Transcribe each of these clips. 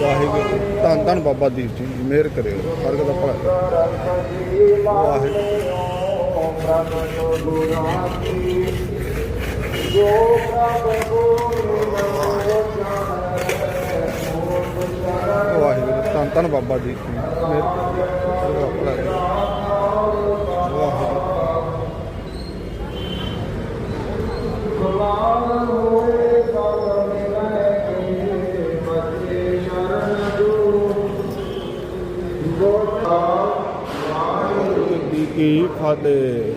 ਵਾਹਿਗੁਰੂ ਧੰਨ ਧੰਨ ਬਾਬਾ ਦੀਪ ਜੀ, ਮਿਹਰ ਕਰਿਓ, ਹਰ ਦਾ ਭਲਾ ਵਾਹਿਗੁਰੂ ਵਾਹਿਗੁਰੂ, ਧੰਨ ਧੰਨ ਬਾਬਾ ਦੀਪ ਜੀ, ਮਿਹਰ ਕਰਿਓ। ਕੀ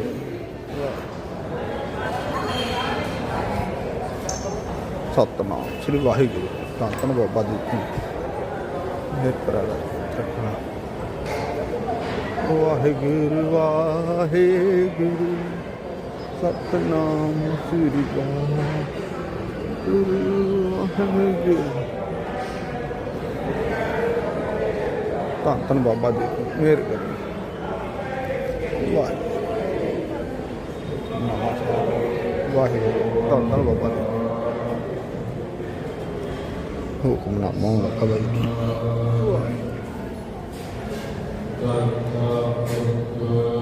ਸਤਨਾਮ, ਸ੍ਰੀ ਵਾਹਿਗੁਰੂ, ਧੰਨ ਧੰਨ ਬਾਬਾ ਜੀ ਕੀ ਮੇਰ ਕਰਾਲਾ ਵਾਹਿਗੁਰੂ ਵਾਹਿਗੁਰੂ, ਸਤਨਾਮ, ਸ੍ਰੀ ਵਾਹਿਗੁਰੂ ਵਾਹਿਗੁਰੂ। ਧੰਨ ਧੰਨ ਬਾਬਾ ਜੀ ਮੇਰ ਕਰੇ। ਵਾਹਿਗੁਰੂ। ਵਾਹਿਗੁਰੂ ਧੰਨ ਧੰਨ ਬਾਬਾ ਜੀ ਹੁਕਮਨਾਮਾ ਕਬਲ ਕੀ ਇਸ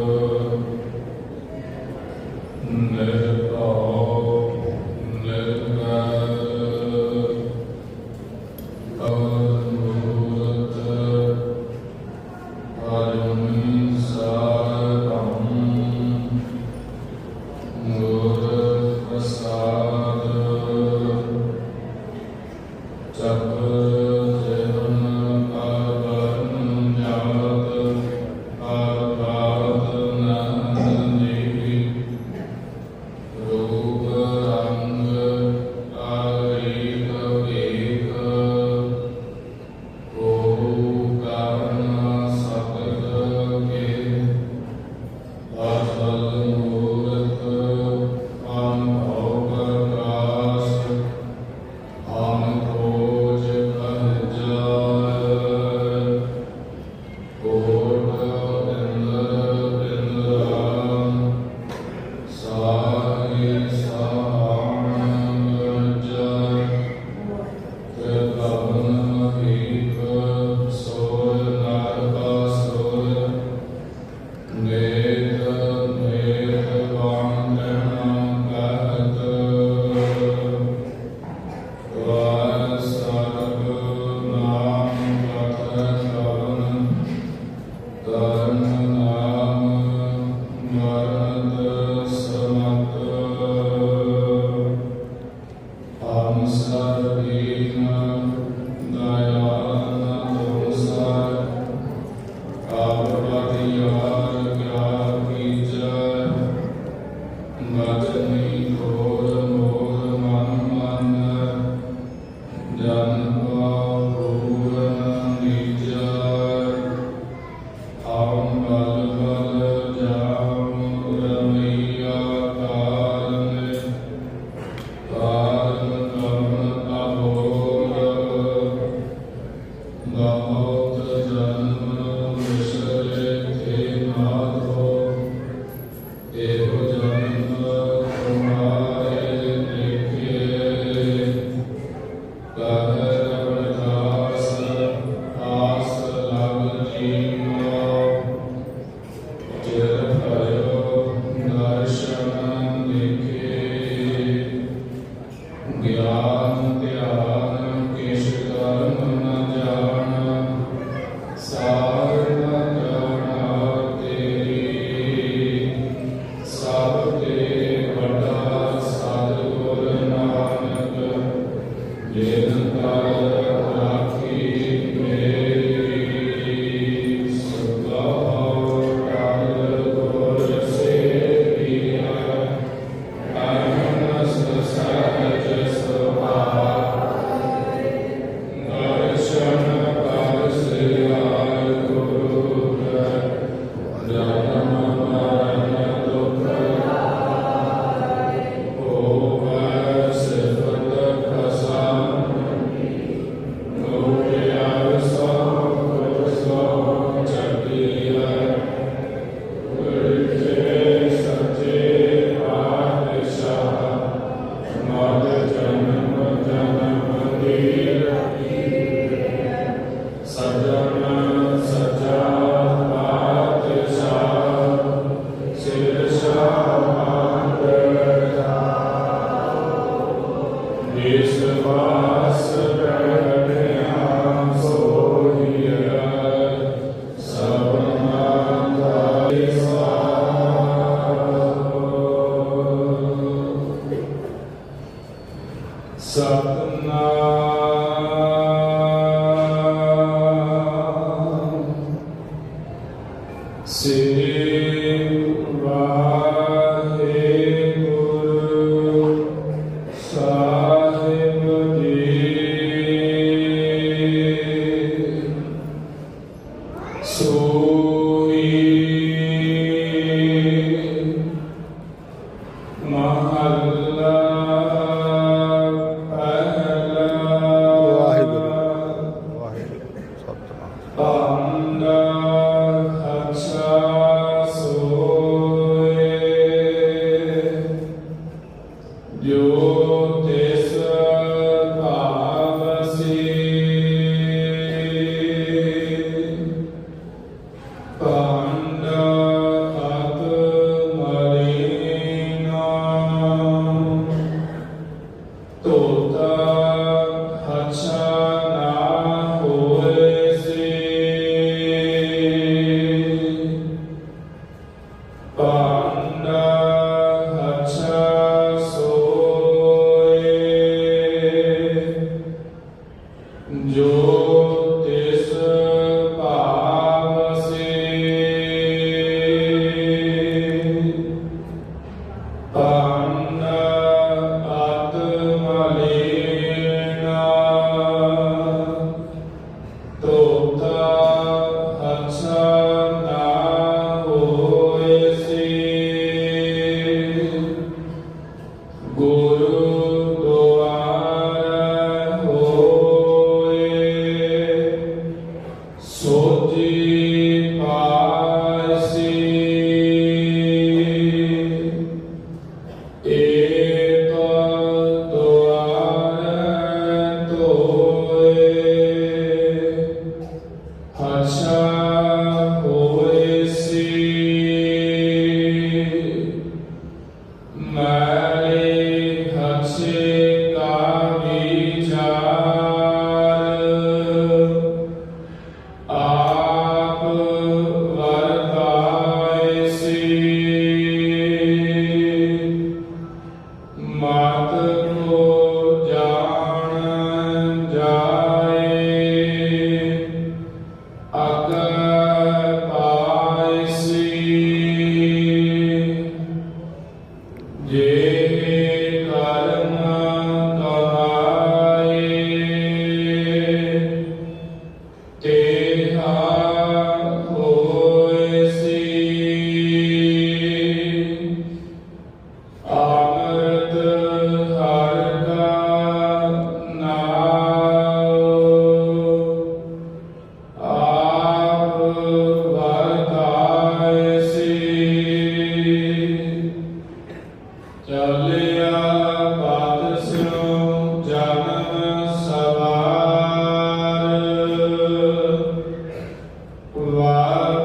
Amen. Satnam But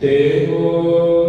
Te.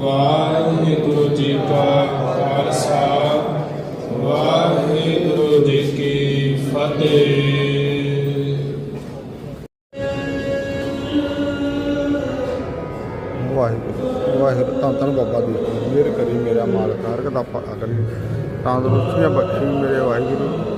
Waheguru ji ਕਾ ਵਾਹਿਗੁਰੂ ਜੀ ਕੀ ਫਤਿਹ। ਵਾਹਿਗੁਰੂ ਵਾਹਿਗੁਰੂ, ਤਾਂ ਤਾਂ ਬਾਬਾ ਦੀ ਮਿਹਰ ਕਰੀ ਮੇਰਾ ਮਾਲਕ, ਹਰ ਇੱਕ ਦਾ ਕਰੀ। ਤੰਦਰੁਸਤੀਆਂ ਬਖਸ਼ੀ ਮੇਰੇ ਵਾਹਿਗੁਰੂ।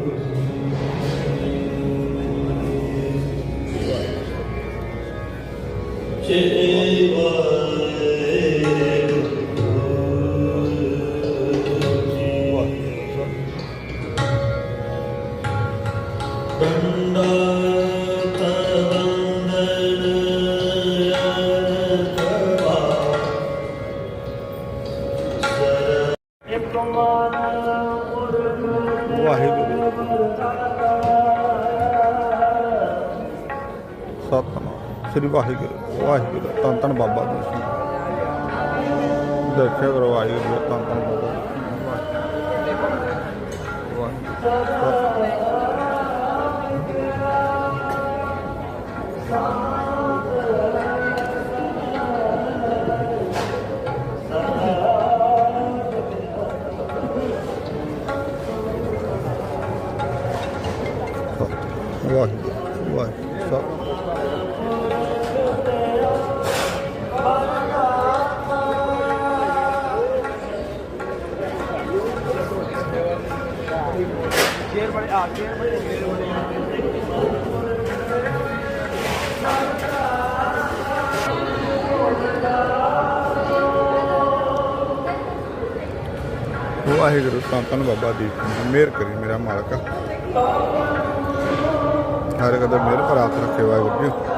ਸ੍ਰੀ ਵਾਹਿਗੁਰੂ ਵਾਹਿਗੁਰੂ ਤਾਂ ਤਾਂ ਬਾਬਾ ਦੀ ਜੀ। ਦੇਖਿਆ ਕਰੋ ਵਾਹਿਗੁਰੂ ਤਾਂ ਤਾਂ ਬਾਬਾ ਵਾਹਿਗੁਰੂ। ਵਾਹਿਗੁਰੂ ਤਾਂ ਧੰਨ ਬਾਬਾ ਦੀਪ ਸਿੰਘ ਮਿਹਰ ਕਰੀ ਮੇਰਾ ਮਾਲਕ। ਹਰ ਕਦਰ ਮਿਹਰ ਪਰ ਰੱਖੇ ਵਾਹਿਗੁਰੂ ਜੀ।